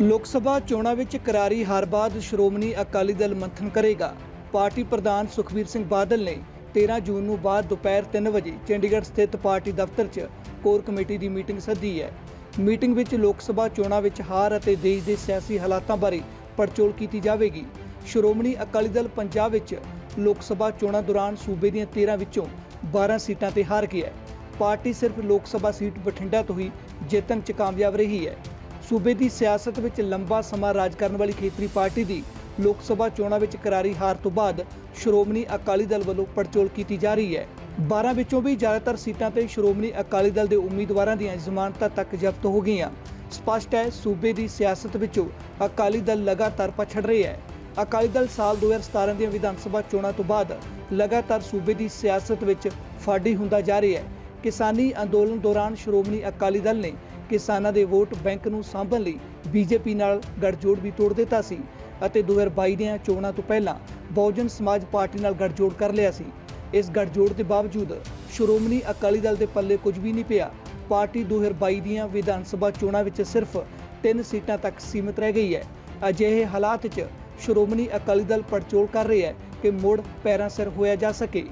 ਲੋਕ ਸਭਾ ਚੋਣਾਂ ਵਿੱਚ ਕਰਾਰੀ ਹਾਰ ਬਾਅਦ ਸ਼੍ਰੋਮਣੀ ਅਕਾਲੀ ਦਲ ਮੰਥਨ ਕਰੇਗਾ। ਪਾਰਟੀ ਪ੍ਰਧਾਨ ਸੁਖਬੀਰ ਸਿੰਘ ਬਾਦਲ ਨੇ 13 ਜੂਨ ਨੂੰ ਬਾਅਦ ਦੁਪਹਿਰ 3 ਵਜੇ ਚੰਡੀਗੜ੍ਹ ਸਥਿਤ ਪਾਰਟੀ ਦਫ਼ਤਰ 'ਚ ਕੋਰ ਕਮੇਟੀ ਦੀ ਮੀਟਿੰਗ ਸੱਦੀ ਹੈ। ਮੀਟਿੰਗ ਵਿੱਚ ਲੋਕ ਸਭਾ ਚੋਣਾਂ ਵਿੱਚ ਹਾਰ ਅਤੇ ਦੇਸ਼ ਦੇ ਸਿਆਸੀ ਹਾਲਾਤਾਂ ਬਾਰੇ ਪੜਚੋਲ ਕੀਤੀ ਜਾਵੇਗੀ। ਸ਼੍ਰੋਮਣੀ ਅਕਾਲੀ ਦਲ ਪੰਜਾਬ ਵਿੱਚ ਲੋਕ ਸਭਾ ਚੋਣਾਂ ਦੌਰਾਨ ਸੂਬੇ ਦੀਆਂ 13 ਵਿੱਚੋਂ 12 ਸੀਟਾਂ ਤੇ ਹਾਰ ਗਿਆ ਪਾਰਟੀ ਸਿਰਫ ਲੋਕ ਸਭਾ ਸੀਟ ਬਠਿੰਡਾ ਤੋਂ ਹੀ ਜਿੱਤਣ 'ਚ ਕਾਮਯਾਬ ਰਹੀ ਹੈ। ਸੂਬੇ ਦੀ ਸਿਆਸਤ ਵਿੱਚ ਲੰਬਾ ਸਮਾਂ ਰਾਜ ਕਰਨ ਵਾਲੀ ਖੇਤਰੀ ਪਾਰਟੀ ਦੀ ਲੋਕ ਸਭਾ ਚੋਣਾਂ ਵਿੱਚ ਕਰਾਰੀ ਹਾਰ ਤੋਂ ਬਾਅਦ ਸ਼੍ਰੋਮਣੀ ਅਕਾਲੀ ਦਲ ਵੱਲੋਂ ਪੜਚੋਲ ਕੀਤੀ ਜਾ ਰਹੀ ਹੈ। 12 ਵਿੱਚੋਂ ਵੀ ਜ਼ਿਆਦਾਤਰ ਸੀਟਾਂ ਤੇ ਸ਼੍ਰੋਮਣੀ ਅਕਾਲੀ ਦਲ ਦੇ ਉਮੀਦਵਾਰਾਂ ਦੀਆਂ ਜ਼ਮਾਨਤਾਂ ਤੱਕ ਜ਼ਬਤ ਹੋ ਗਈਆਂ। ਸਪਸ਼ਟ ਹੈ, ਸੂਬੇ ਦੀ ਸਿਆਸਤ ਵਿੱਚੋਂ ਅਕਾਲੀ ਦਲ ਲਗਾਤਾਰ ਪਛੜ ਰਿਹਾ ਹੈ। ਅਕਾਲੀ ਦਲ ਸਾਲ 2017 ਦੀਆਂ ਵਿਧਾਨ ਸਭਾ ਚੋਣਾਂ ਤੋਂ ਬਾਅਦ ਲਗਾਤਾਰ ਸੂਬੇ ਦੀ ਸਿਆਸਤ ਵਿੱਚ ਫਾੜੀ ਹੁੰਦਾ ਜਾ ਰਿਹਾ ਹੈ। ਕਿਸਾਨੀ ਅੰਦੋਲਨ ਦੌਰਾਨ ਸ਼੍ਰੋਮਣੀ ਅਕਾਲੀ ਦਲ ਨੇ ਕਿਸਾਨਾਂ ਦੇ ਵੋਟ ਬੈਂਕ ਨੂੰ ਸਾਂਭਣ ਲਈ ਬੀਜੇਪੀ ਨਾਲ ਗੱਠਜੋੜ ਵੀ ਤੋੜ ਦਿੱਤਾ ਸੀ ਅਤੇ 2022 ਦੀਆਂ ਚੋਣਾਂ ਤੋਂ ਪਹਿਲਾਂ ਬਹੁਜਨ ਸਮਾਜ ਪਾਰਟੀ ਨਾਲ ਗੱਠਜੋੜ ਕਰ ਲਿਆ ਸੀ। ਇਸ ਗੱਠਜੋੜ ਦੇ ਬਾਵਜੂਦ ਸ਼੍ਰੋਮਣੀ ਅਕਾਲੀ ਦਲ ਦੇ ਪੱਲੇ ਕੁਝ ਵੀ ਨਹੀਂ ਪਿਆ। ਪਾਰਟੀ 2022 ਦੀਆਂ ਵਿਧਾਨ ਸਭਾ ਚੋਣਾਂ ਵਿੱਚ ਸਿਰਫ 3 ਸੀਟਾਂ ਤੱਕ ਸੀਮਿਤ ਰਹਿ ਗਈ ਹੈ। ਅਜਿਹੇ ਹਾਲਾਤ 'ਚ ਸ਼੍ਰੋਮਣੀ ਅਕਾਲੀ ਦਲ ਪੜਚੋਲ ਕਰ ਰਿਹਾ ਹੈ ਕਿ ਮੁੜ ਪੈਰਾਂ ਸਿਰ ਹੋਇਆ ਜਾ ਸਕੇ।